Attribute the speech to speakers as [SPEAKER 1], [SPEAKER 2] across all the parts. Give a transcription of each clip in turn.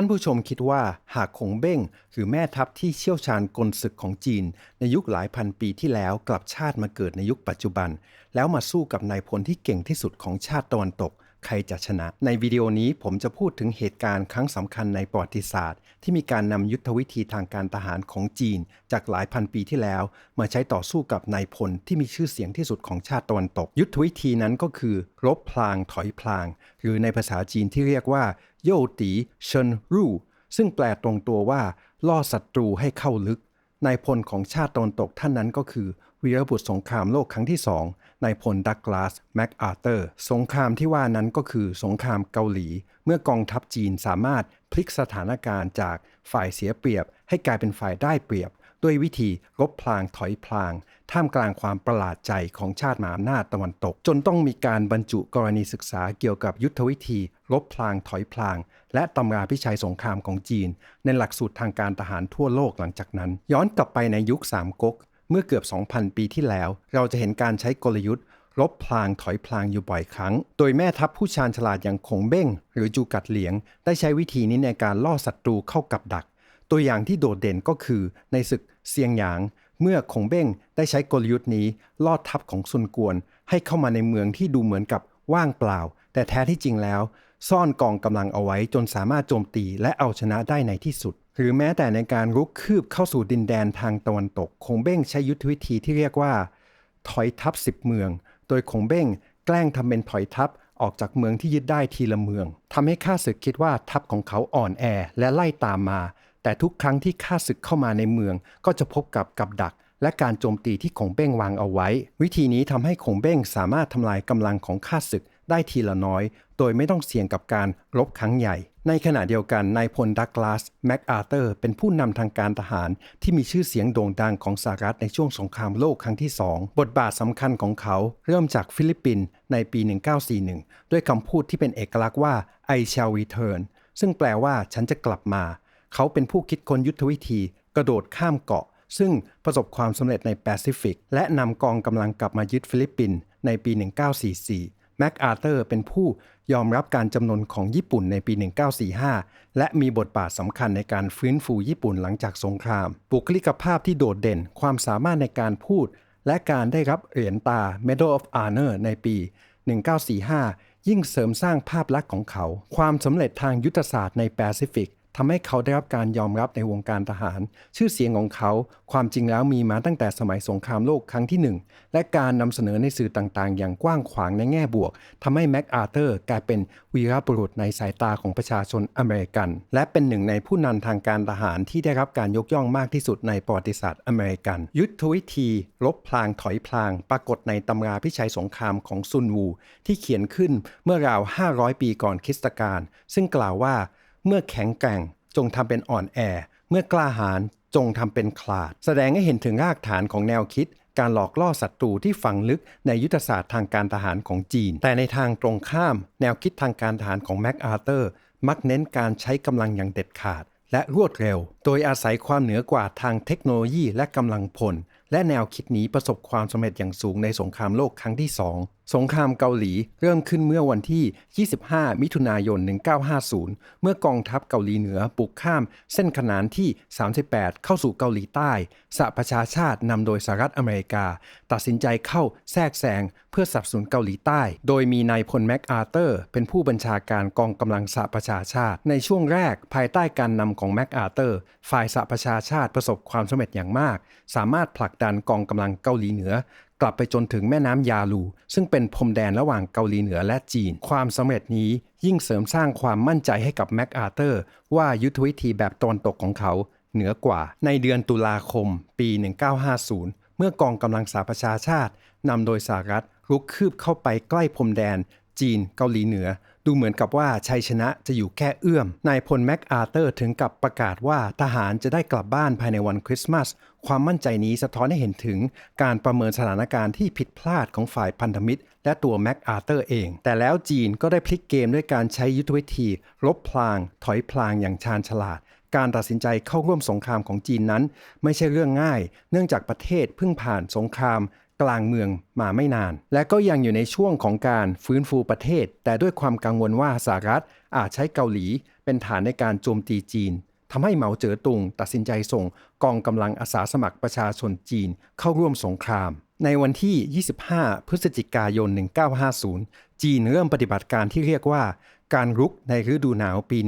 [SPEAKER 1] ท่านผู้ชมคิดว่าหากคงเบ้งหรือแม่ทัพที่เชี่ยวชาญกลศึกของจีน ในยุคหลายพันปีที่แล้วกลับชาติมาเกิดในยุคปัจจุบัน แล้วมาสู้กับนายพลที่เก่งที่สุดของชาติตะวันตก ใครจะชนะ ในวิดีโอนี้ผมจะพูดถึงเหตุการณ์ครั้งสำคัญในประวัติศาสตร์ ที่มีการนำยุทธวิธีทางการทหารของจีน จากหลายพันปีที่แล้ว มาใช้ต่อสู้กับนายพลที่มีชื่อเสียงที่สุดของชาติตะวันตก ยุทธวิธีนั้นก็คือรบพลางถอยพลาง หรือในภาษาจีนที่เรียกว่า โยตีเชินรู่ซึ่งแปลตรงตัวว่า ล่อศัตรูให้เข้าลึกนายพลของชาติตะวันตกท่านนั้นก็คือ วีรบุตรสงครามโลกครั้งที่สองนายพลดักลาสแมคอาร์เตอร์ สงครามที่ว่านั้นก็คือสงครามเกาหลี เมื่อกองทัพจีนสามารถพลิกสถานการณ์จากฝ่ายเสียเปรียบ ให้กลายเป็นฝ่ายได้เปรียบ ด้วยวิธีรบพลางถอยพลาง ท่ามกลางความประหลาดใจของชาติมหาอำนาจตะวันตก จนต้องมีการบรรจุกรณีศึกษาเกี่ยวกับยุทธวิธีรบพลางถอยพลาง และตำราพิชัยสงครามของจีน ในหลักสูตรทางการทหารทั่วโลกหลังจากนั้น ย้อนกลับไปในยุคสามก๊ก เมื่อเกือบ 2,000 ปีที่แล้ว เราจะเห็นการใช้กลยุทธ์รบพลางถอยพลางอยู่บ่อยครั้ง โดยแม่ทัพผู้ชาญฉลาดอย่างคงเบ้ง หรือจูกัดเหลียง ได้ใช้วิธีนี้ในการล่อศัตรูเข้ากับดัก ตัวอย่างที่โดดเด่นก็คือในศึกเซียงหยาง เมื่อคงเบ้งได้ใช้กลยุทธ์นี้ล่อทัพของซุนกวน ให้เข้ามาในเมืองที่ดูเหมือนกับว่างเปล่า แต่แท้ที่จริงแล้ว ซ่อนกองกำลังเอาไว้จนสามารถโจมตีและเอาชนะได้ในที่สุด หรือแม้แต่ในการรุกคืบเข้าสู่ดินแดนทางตะวันตก คงเบ้งใช้ยุทธวิธีที่เรียกว่า ถอยทัพสิบเมือง โดยคงเบ้งแกล้งทำเป็นถอยทัพออกจากเมืองที่ยึดได้ทีละเมืองทำให้ข้าศึกคิดว่าทัพของเขาอ่อนแอและไล่ตามมา แต่ทุกครั้งที่ข้าศึกเข้ามาในเมือง ก็จะพบกับกับดัก และการโจมตีที่คงเบ้งวางเอาไว้ วิธีนี้ทำให้คงเบ้งสามารถทำลายกำลังของข้าศึกได้ทีละน้อย โดยไม่ต้องเสี่ยงกับการรบครั้งใหญ่ ในขณะเดียวกันนายพลดักลาสแมคอาเตอร์ เป็นผู้นำทางการทหารที่มีชื่อเสียงโด่งดังของสหรัฐในช่วงสงครามโลกครั้งที่สองบทบาทสำคัญของเขาเริ่มจากฟิลิปปินส์ในปี 1941 ด้วยคำพูดที่เป็นเอกลักษณ์ว่า I shall return ซึ่งแปลว่าฉันจะกลับมา เขาเป็นผู้คิดค้นยุทธวิธี กระโดดข้ามเกาะ ซึ่งประสบความสำเร็จในแปซิฟิก และนำกองกำลังกลับมายึดฟิลิปปินส์ในปี 1944 แมคอาร์เตอร์เป็นผู้ยอมรับการจำนนของญี่ปุ่นในปี 1945 และมีบทบาทสำคัญในการฟื้นฟูญี่ปุ่นหลังจากสงคราม บุคลิกภาพที่โดดเด่น ความสามารถในการพูด และการได้รับเหรียญตา Medal of Honor ในปี 1945 ยิ่งเสริมสร้างภาพลักษณ์ของเขา ความสำเร็จทางยุทธศาสตร์ในแปซิฟิก ทำให้เขาได้รับการยอมรับในวงการทหาร ชื่อเสียงของเขาความจริงแล้วมีมาตั้งแต่สมัยสงครามโลกครั้งที่ 1 และการนำเสนอในสื่อต่างๆ อย่างกว้างขวางในแง่บวกทำให้แม็กอาเตอร์กลายเป็นวีรบุรุษในสายตาของประชาชนอเมริกัน และเป็นหนึ่งในผู้นำทางการทหารที่ได้รับการยกย่องมากที่สุดในประวัติศาสตร์อเมริกัน ยุทธวิธีลบพลางถอยพลาง ปรากฏในตำราพิชัยสงครามของซุนวู ที่เขียนขึ้นเมื่อราว 500 ปีก่อนคริสตกาลซึ่งกล่าวว่า เมื่อแข็งแกร่งจงทำเป็นอ่อนแอ เมื่อกล้าหาญจงทำเป็นขลาด แสดงให้เห็นถึงรากฐานของแนวคิด การหลอกล่อศัตรูที่ฝังลึกในยุทธศาสตร์ทางการทหารของจีน แต่ในทางตรงข้าม แนวคิดทางการทหารของแม็กอาร์เตอร์ มักเน้นการใช้กำลังอย่างเด็ดขาด และรวดเร็ว โดยอาศัยความเหนือกว่าทางเทคโนโลยีและกำลังพลและแนวคิดนี้ประสบความสำเร็จอย่างสูงในสงครามโลกครั้งที่สอง สงครามเกาหลีเริ่มขึ้นเมื่อวันที่ 25 มิถุนายน 1950 เมื่อกองทัพเกาหลีเหนือบุกข้ามเส้นขนานที่ 38 เข้าสู่เกาหลีใต้ สหประชาชาตินำโดยสหรัฐอเมริกา ตัดสินใจเข้าแทรกแซงเพื่อสนับสนุนเกาหลีใต้ โดยมีนายพลแม็กอาเตอร์ เป็นผู้บัญชาการกองกำลังสหประชาชาติ ในช่วงแรกภายใต้การนำของแม็กอาเตอร์ ฝ่ายสหประชาชาติประสบความสำเร็จอย่างมาก สามารถผลักดันกองกำลังเกาหลีเหนือ กลับไปจนถึงแม่น้ำยาลู ซึ่งเป็นพรมแดนระหว่างเกาหลีเหนือและจีน ความสำเร็จนี้ยิ่งเสริมสร้างความมั่นใจให้กับแม็กอาเตอร์ ว่ายุทธวิธีแบบตอนตกของเขา เหนือกว่า ในเดือนตุลาคม ปี 1950 เมื่อกองกำลังสหประชาชาตินำโดยสหรัฐรุกคืบเข้าไปใกล้พรมแดน จีน เกาหลีเหนือ ดูเหมือนกับว่าชัยชนะจะอยู่แค่เอื้อม นายพลแม็กอาร์เตอร์ถึงกับประกาศว่าทหารจะได้กลับบ้านภายในวันคริสต์มาส ความมั่นใจนี้สะท้อนให้เห็นถึงการประเมินสถานการณ์ที่ผิดพลาดของฝ่ายพันธมิตร และตัวแม็กอาร์เตอร์เอง แต่แล้วจีนก็ได้พลิกเกมด้วยการใช้ยุทธวิธีลบพลาง ถอยพลางอย่างชาญฉลาดการตัดสินใจเข้าร่วมสงครามของจีนนั้น ไม่ใช่เรื่องง่าย เนื่องจากประเทศเพิ่งผ่านสงคราม กลางเมืองมาไม่นาน และก็ยังอยู่ในช่วงของการฟื้นฟูประเทศ แต่ด้วยความกังวลว่าสหรัฐอาจใช้เกาหลีเป็นฐานในการโจมตีจีนทำให้เหมาเจ๋อตุงตัดสินใจส่งกองกำลังอาสาสมัครประชาชนจีนเข้าร่วมสงคราม ในวันที่ 25 พฤศจิกายน 1950 จีนเริ่มปฏิบัติการที่เรียกว่าการรุกในฤดูหนาวปี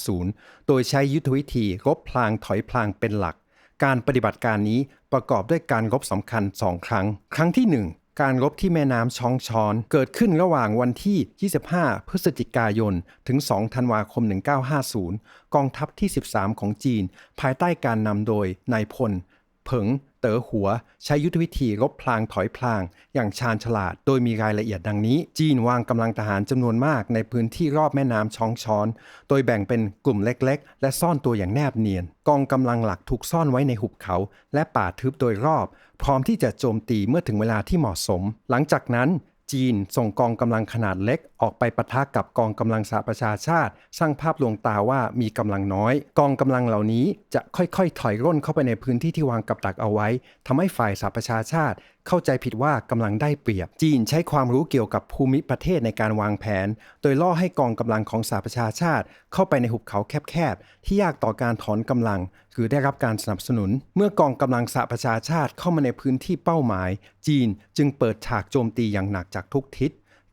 [SPEAKER 1] 1950 โดยใช้ยุทธวิธีรบพลางถอยพลางเป็นหลัก การปฏิบัติการนี้ประกอบด้วยการรบสำคัญ 2 ครั้ง ครั้งที่ 1การรบที่แม่น้ำช้องชอนเกิดขึ้นระหว่างวันที่ 25 พฤศจิกายน ถึง 2 ธันวาคม 1950 กองทัพที่ 13 ของจีน ภายใต้การนำโดยนายพล เผิง เต๋อหัว ใช้ยุทธวิธีรบพลางถอยพลาง อย่างชาญฉลาด โดยมีรายละเอียดดังนี้ จีนวางกำลังทหารจำนวนมากในพื้นที่รอบแม่น้ำช้องช้อน โดยแบ่งเป็นกลุ่มเล็ก ๆ และซ่อนตัวอย่างแนบเนียน กองกำลังหลักถูกซ่อนไว้ในหุบเขา และป่าทึบโดยรอบ พร้อมที่จะโจมตีเมื่อถึงเวลาที่เหมาะสม หลังจากนั้น จีน ส่งกองกำลังขนาดเล็ก ออกไปปะทะกับกองกำลังสหประชาชาติ สร้างภาพลวงตาว่ามีกำลังน้อย กองกำลังเหล่านี้จะค่อยๆ ถอยร่นเข้าไปในพื้นที่ที่วางกับดักเอาไว้ทำให้ฝ่ายสหประชาชาติเข้าใจผิดว่ากำลังได้เปรียบ จีนใช้ความรู้เกี่ยวกับภูมิประเทศในการวางแผน โดยล่อให้กองกำลังของสหประชาชาติ เข้าไปในหุบเขาแคบๆ ที่ยากต่อการถอนกำลังหรือได้รับการสนับสนุน เมื่อกองกำลังสหประชาชาติเข้ามาในพื้นที่เป้าหมาย จีนจึงเปิดฉากโจมตีอย่างหนักจากทุกทิศ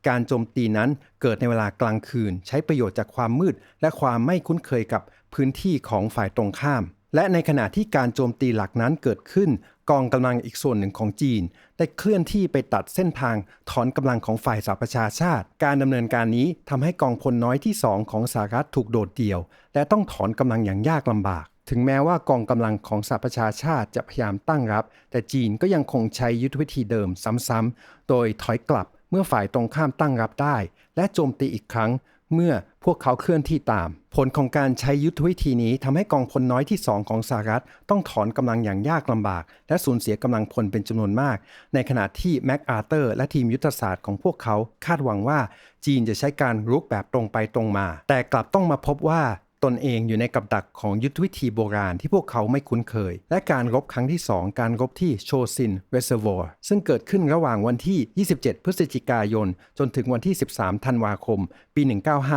[SPEAKER 1] การโจมตีนั้นเกิดในเวลากลางคืน ใช้ประโยชน์จากความมืด และความไม่คุ้นเคยกับพื้นที่ของฝ่ายตรงข้าม และในขณะที่การโจมตีหลักนั้นเกิดขึ้น กองกำลังอีกส่วนหนึ่งของจีน ได้เคลื่อนที่ไปตัดเส้นทางถอนกำลังของฝ่ายสหประชาชาติ การดำเนินการนี้ทำให้กองพลน้อยที่สองของสหรัฐถูกโดดเดี่ยว และต้องถอนกำลังอย่างยากลำบาก ถึงแม้ว่ากองกำลังของสหประชาชาติจะพยายามตั้งรับ แต่จีนก็ยังคงใช้ยุทธวิธีเดิมซ้ำๆ โดยถอยกลับเมื่อฝ่ายตรงข้ามตั้งรับได้ และโจมตีอีกครั้ง เมื่อพวกเขาเคลื่อนที่ตาม ผลของการใช้ยุทธวิธีนี้ทำให้กองพลน้อยที่ 2 ของสหรัฐ ต้องถอนกำลังอย่างยากลำบาก และสูญเสียกำลังพลเป็นจำนวนมาก ในขณะที่แม็กอาร์เตอร์และทีมยุทธศาสตร์ของพวกเขาคาดหวังว่าจีนจะใช้การรุกแบบตรงไปตรงมา แต่กลับต้องมาพบว่า ตนเองอยู่ในกับดักของยุทธวิธีโบราณที่พวกเขาไม่คุ้นเคย และการรบครั้งที่ 2 การรบที่โชซินเวสเซอร์วอร์ซึ่งเกิดขึ้นระหว่างวันที่ 27 พฤศจิกายน จนถึงวันที่ 13 ธันวาคม ปี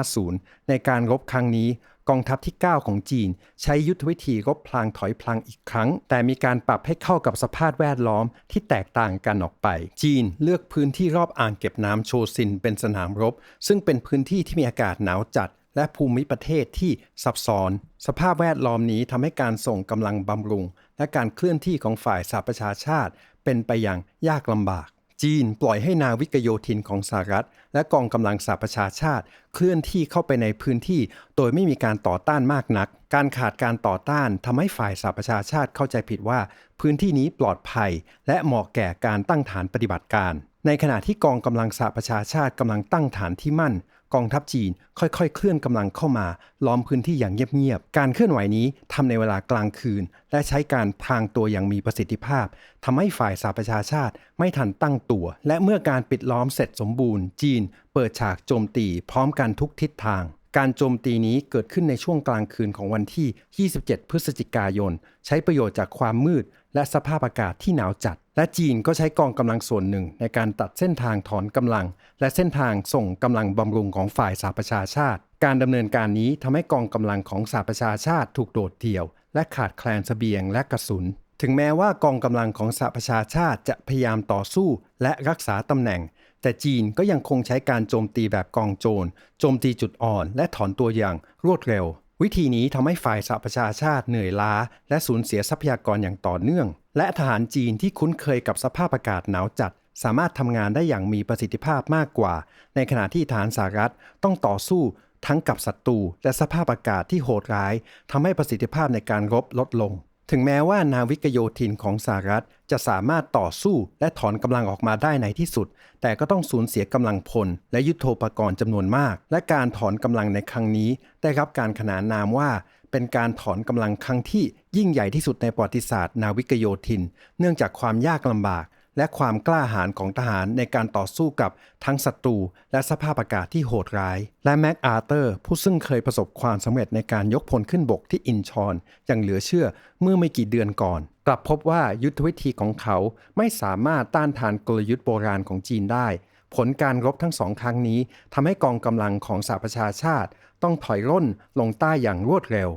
[SPEAKER 1] 1950 ในการรบครั้งนี้กองทัพที่ 9 ของจีน ใช้ยุทธวิธีรบพลางถอยพลางอีกครั้ง แต่มีการปรับให้เข้ากับสภาพแวดล้อมที่แตกต่างกันออกไป จีนเลือกพื้นที่รอบอ่างเก็บน้ำโชซินเป็นสนามรบ ซึ่งเป็นพื้นที่ที่มีอากาศหนาวจัด และภูมิประเทศที่ซับซ้อน สภาพแวดล้อมนี้ทำให้การส่งกำลังบำรุง และการเคลื่อนที่ของฝ่ายสหประชาชาติ เป็นไปอย่างยากลำบาก จีนปล่อยให้นาวิกโยธินของสหรัฐ และกองกำลังสหประชาชาติ เคลื่อนที่เข้าไปในพื้นที่ โดยไม่มีการต่อต้านมากนัก การขาดการต่อต้านทำให้ฝ่ายสหประชาชาติเข้าใจผิดว่า พื้นที่นี้ปลอดภัย และเหมาะแก่การตั้งฐานปฏิบัติการในขณะที่กองกำลังสหประชาชาติกำลังตั้งฐานที่มั่น กองทัพจีนค่อยๆ เคลื่อนกำลังเข้ามา ล้อมพื้นที่อย่างเงียบๆ การเคลื่อนไหวนี้ทำในเวลากลางคืน และใช้การพรางตัวอย่างมีประสิทธิภาพทำให้ฝ่ายสหประชาชาติไม่ทันตั้งตัว และเมื่อการปิดล้อมเสร็จสมบูรณ์ จีน เปิดฉากโจมตีพร้อมกันทุกทิศทาง การโจมตีนี้เกิดขึ้นในช่วงกลางคืนของวันที่ 27 พฤศจิกายน ใช้ประโยชน์จากความมืด และสภาพอากาศที่หนาวจัด และจีนก็ใช้กองกำลังส่วนหนึ่ง ในการตัดเส้นทางถอนกำลัง และเส้นทางส่งกำลังบำรุงของฝ่ายสหประชาชาติ การดำเนินการนี้ทำให้กองกำลังของสหประชาชาติถูกโดดเดี่ยว และขาดแคลนเสบียงและกระสุน ถึงแม้ว่ากองกำลังของสหประชาชาติจะพยายามต่อสู้ และรักษาตำแหน่ง แต่จีนก็ยังคงใช้การโจมตีแบบกองโจร โจมตีจุดอ่อน และถอนตัวอย่างรวดเร็ว วิธีนี้ทำให้ฝ่ายสหประชาชาติเหนื่อยล้า และสูญเสียทรัพยากรอย่างต่อเนื่อง และทหารจีนที่คุ้นเคยกับสภาพอากาศหนาวจัด สามารถทำงานได้อย่างมีประสิทธิภาพมากกว่า ในขณะที่ทหารสหรัฐต้องต่อสู้ทั้งกับศัตรูและสภาพอากาศที่โหดร้ายทำให้ประสิทธิภาพในการรบลดลง ถึงแม้ว่านาวิกโยธินของสหรัฐจะสามารถต่อสู้และถอนกำลังออกมาได้ในที่สุด แต่ก็ต้องสูญเสียกำลังพล และยุทโธปกรณ์จำนวนมาก และการถอนกำลังในครั้งนี้ ได้รับการขนานนามว่า เป็นการถอนกำลังครั้งที่ยิ่งใหญ่ที่สุดในประวัติศาสตร์ นาวิกโยธิน เนื่องจากความยากลำบาก และความกล้าหาญของทหารในการต่อสู้กับทั้งศัตรูและสภาพอากาศที่โหดร้าย และแม็กอาเตอร์ ผู้ซึ่งเคยประสบความสำเร็จในการยกพลขึ้นบกที่อินชอนอย่างเหลือเชื่อเมื่อไม่กี่เดือนก่อน กลับพบว่ายุทธวิธีของเขาไม่สามารถต้านทานกลยุทธ์โบราณของจีนได้ ผลการรบทั้งสองครั้งนี้ทำให้กองกำลังของสหประชาชาติ ต้องถอยร่นลงใต้อย่างรวดเร็ว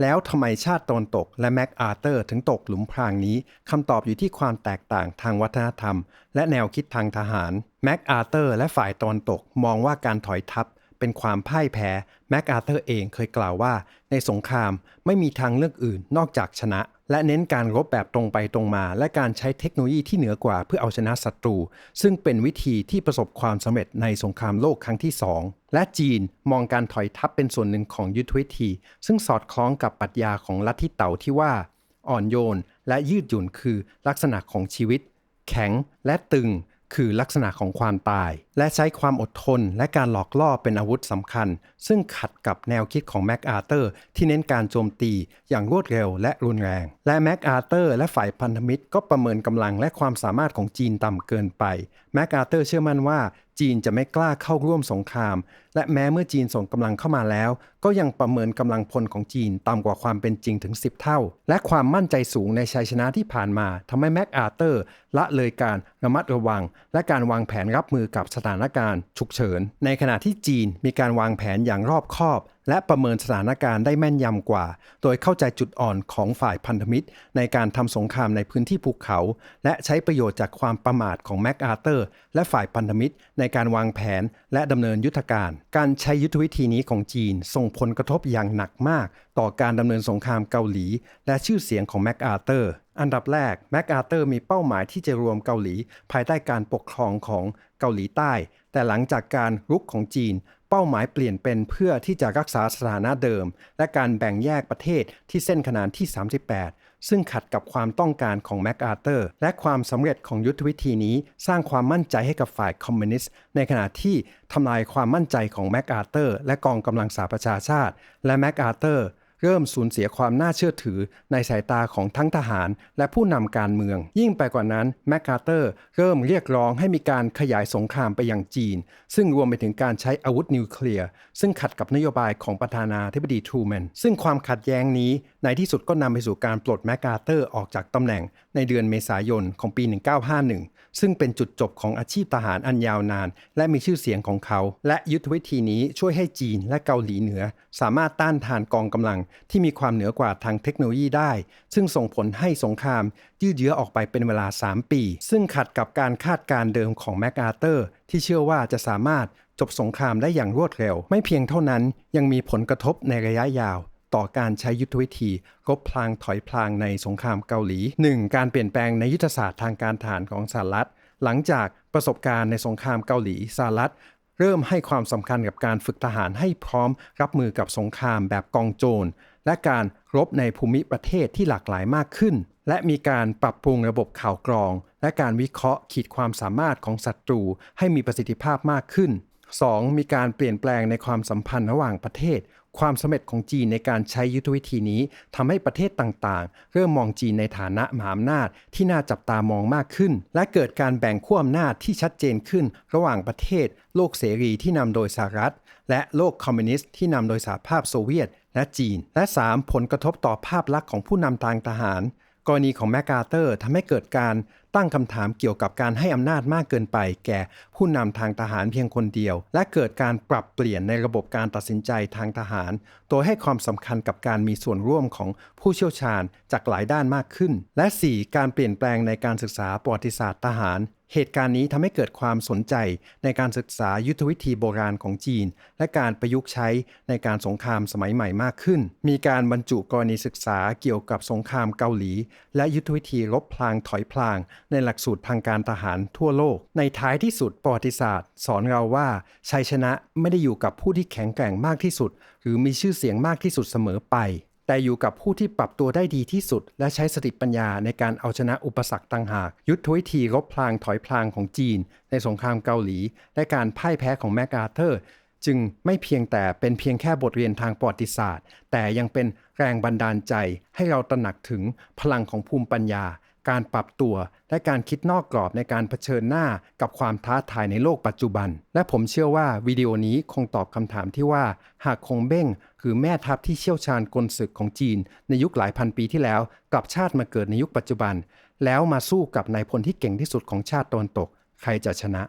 [SPEAKER 1] แล้วทำไมชาติตนตกและแม็กอาเตอร์ถึงตกหลุมพรางนี้คำตอบอยู่ที่ความแตกต่างทางวัฒนธรรม และแนวคิดทางทหารแม็กอาเตอร์และฝ่ายตอนตกมองว่าการถอยทัพเป็นความพ่ายแพ้แม็กอาเตอร์เองเคยกล่าวว่า ในสงครามไม่มีทางเลือกอื่นนอกจากชนะ และเน้นการรบแบบตรงไปตรงมา และการใช้เทคโนโลยีที่เหนือกว่าเพื่อเอาชนะศัตรู ซึ่งเป็นวิธีที่ประสบความสำเร็จในสงครามโลกครั้งที่สองและจีนมองการถอยทัพเป็นส่วนหนึ่งของยุทธวิธี ซึ่งสอดคล้องกับปรัชญาของลัทธิเต๋าที่ว่า อ่อนโยน และยืดหยุ่นคือลักษณะของชีวิต แข็งและตึง คือลักษณะของความตายและใช้ความอดทนและการหลอกล่อเป็นอาวุธสำคัญ ซึ่งขัดกับแนวคิดของแม็กอาร์เตอร์ที่เน้นการโจมตีอย่างรวดเร็วและรุนแรง และแม็กอาร์เตอร์และฝ่ายพันธมิตรก็ประเมินกำลังและความสามารถของจีนต่ำเกินไปแม็กอาร์เตอร์เชื่อมั่นว่าจีนจะไม่กล้าเข้าร่วมสงคราม และแม้เมื่อจีนส่งกำลังเข้ามาแล้ว ก็ยังประเมินกำลังพลของจีนต่ำกว่าความเป็นจริงถึง 10 เท่า และความมั่นใจสูงในชัยชนะที่ผ่านมาทำให้แม็กอาร์เตอร์ละเลยการระมัดระวัง และการวางแผนรับมือกับสถานการณ์ฉุกเฉิน ในขณะที่จีนมีการวางแผนอย่างรอบคอบ และประเมินสถานการณ์ได้แม่นยำกว่า โดยเข้าใจจุดอ่อนของฝ่ายพันธมิตร ในการทำสงครามในพื้นที่ภูเขา และใช้ประโยชน์จากความประมาทของแม็กอาเตอร์ และฝ่ายพันธมิตร ในการวางแผนและดำเนินยุทธการ การใช้ยุทธวิธีนี้ของจีน ส่งผลกระทบอย่างหนักมาก ต่อการดำเนินสงครามเกาหลี และชื่อเสียงของแม็กอาเตอร์ อันดับแรกแม็กอาเตอร์มีเป้าหมายที่จะรวมเกาหลี ภายใต้การปกครองของเกาหลีใต้ แต่หลังจากการรุกของจีน เป้าหมายเปลี่ยนเป็นเพื่อที่จะรักษาสถานะเดิม และการแบ่งแยกประเทศที่เส้นขนานที่ 38 ซึ่งขัดกับความต้องการของแม็กอาเตอร์และความสำเร็จของยุทธวิธีนี้ สร้างความมั่นใจให้กับฝ่ายคอมมิวนิสต์ในขณะที่ทำลายความมั่นใจของแม็กอาเตอร์และกองกำลังสหประชาชาติ และแม็กอาเตอร์ เริ่มสูญเสียความน่าเชื่อถือในสายตาของทั้งทหาร และผู้นำการเมือง ยิ่งไปกว่านั้นแมคคาร์เตอร์เริ่มเรียกร้องให้มีการขยายสงครามไปยังจีน ซึ่งรวมไปถึงการใช้อาวุธนิวเคลียร์ ซึ่งขัดกับนโยบายของประธานาธิบดีทรูแมนซึ่งความขัดแย้งนี้ ในที่สุดก็นำไปสู่การปลดแมคคาร์เตอร์ออกจากตำแหน่งในเดือนเมษายนของปี 1951 ซึ่งเป็นจุดจบของอาชีพทหารอันยาวนาน และมีชื่อเสียงของเขา และยุทธวิธีนี้ช่วยให้จีนและเกาหลีเหนือ สามารถต้านทานกองกำลังที่มีความเหนือกว่าทางเทคโนโลยีได้ ซึ่งส่งผลให้สงคราม ยืดเยื้อออกไปเป็นเวลา 3 ปี ซึ่งขัดกับการคาดการเดิมของแมคอาเตอร์ ที่เชื่อว่าจะสามารถจบสงครามได้อย่างรวดเร็ว ไม่เพียงเท่านั้นยังมีผลกระทบในระยะยาว ต่อการใช้ยุทธวิธีรบพลางถอยพลางในสงครามเกาหลี 1. การเปลี่ยนแปลงในยุทธศาสตร์ทางการทหารของสหรัฐ หลังจากประสบการณ์ในสงครามเกาหลีสหรัฐเริ่มให้ความสำคัญกับการฝึกทหารให้พร้อมรับมือกับสงครามแบบกองโจร และการรบในภูมิประเทศที่หลากหลายมากขึ้น และมีการปรับปรุงระบบข่าวกรอง และการวิเคราะห์ขีดความสามารถของศัตรูให้มีประสิทธิภาพมากขึ้น 2. มีการเปลี่ยนแปลงในความสัมพันธ์ระหว่างประเทศ ความสำเร็จของจีนในการใช้ยุทธวิธีนี้ทำให้ประเทศต่างๆ เริ่มมองจีนในฐานะมหาอำนาจที่น่าจับตามองมากขึ้น และเกิดการแบ่งขั้วอำนาจที่ชัดเจนขึ้น ระหว่างประเทศ โลกเสรีที่นำโดยสหรัฐ และโลกคอมมิวนิสต์ที่นำโดยสหภาพโซเวียต และจีน และ 3. ผลกระทบต่อภาพลักษณ์ของผู้นำทางทหาร กรณีของแมกกาเตอร์ทำให้เกิดการตั้งคำถามเกี่ยวกับการให้อำนาจมากเกินไป แก่ผู้นำทางทหารเพียงคนเดียว และเกิดการปรับเปลี่ยนในระบบการตัดสินใจทางทหาร โดยให้ความสำคัญกับการมีส่วนร่วมของผู้เชี่ยวชาญจากหลายด้านมากขึ้น และ 4. การเปลี่ยนแปลงในการศึกษาประวัติศาสตร์ทหาร เหตุการณ์นี้ทำให้เกิดความสนใจในการศึกษายุทธวิธีโบราณของจีน และการประยุกต์ใช้ในการสงครามสมัยใหม่มากขึ้น มีการบรรจุกรณีศึกษาเกี่ยวกับสงครามเกาหลี และยุทธวิธีรบพลางถอยพลาง ในหลักสูตรทางการทหารทั่วโลก ในท้ายที่สุดประวัติศาสตร์ สอนเราว่าชัยชนะไม่ได้อยู่กับผู้ที่แข็งแกร่งมากที่สุด หรือมีชื่อเสียงมากที่สุดเสมอไป แต่อยู่กับผู้ที่ปรับตัวได้ดีที่สุด และใช้สติปัญญาในการเอาชนะอุปสรรคต่างหาก ยุทธวิธีรบพลางถอยพลางของจีน ในสงครามเกาหลี และการพ่ายแพ้ของแมกอาเธอร์ จึงไม่เพียงแต่เป็นเพียงแค่บทเรียนทางประวัติศาสตร์ แต่ยังเป็นแรงบันดาลใจให้เราตระหนักถึงพลังของภูมิปัญญา การปรับตัวและการคิดนอกกรอบในการเผชิญหน้ากับความท้าทายในโลกปัจจุบัน และผมเชื่อว่าวิดีโอนี้คงตอบคำถามที่ว่า หากคงเบ้งคือแม่ทัพที่เชี่ยวชาญกลศึกของจีน ในยุคหลายพันปีที่แล้ว กลับชาติมาเกิดในยุคปัจจุบัน แล้วมาสู้กับนายพลที่เก่งที่สุดของชาติตะวันตก ใครจะชนะ